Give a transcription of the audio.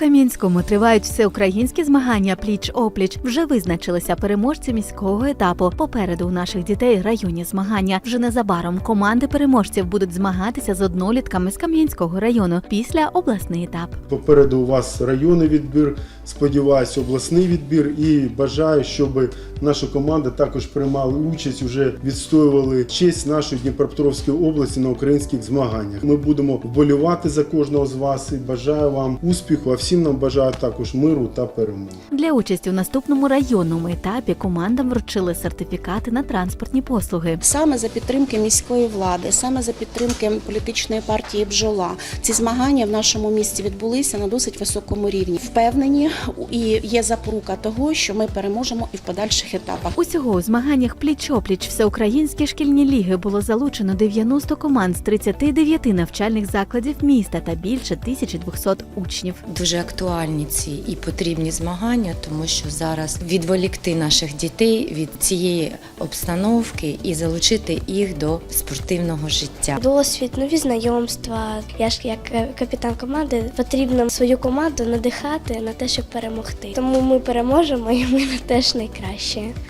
Кам'янському тривають всеукраїнські змагання пліч опліч. Вже визначилися переможці міського етапу. Попереду у наших дітей районні змагання. Вже незабаром команди переможців будуть змагатися з однолітками з Кам'янського району після обласний етап. Попереду у вас районний відбір, сподіваюся, обласний відбір і бажаю, щоб наша команда також приймали участь, вже відстоювали честь нашої Дніпропетровської області на українських змаганнях. Ми будемо вболівати за кожного з вас і бажаю вам успіху, а всім нам бажаю також миру та перемоги. Для участі у наступному районному етапі командам вручили сертифікати на транспортні послуги. Саме за підтримки міської влади, саме за підтримки політичної партії Бджола, ці змагання в нашому місті відбулися на досить високому рівні. Впевнені і є запорука того, що ми переможемо і в подальших етапах. Усього у змаганнях пліч-опліч всеукраїнські шкільні ліги було залучено 90 команд з 39 навчальних закладів міста та більше 1200 учнів. Дуже актуальні ці і потрібні змагання, тому що зараз відволікти наших дітей від цієї обстановки і залучити їх до спортивного життя. Досвід, нові знайомства. Я ж як е, капітан команди потрібно свою команду надихати на те, щоб перемогти. Тому ми переможемо і ми теж найкраще.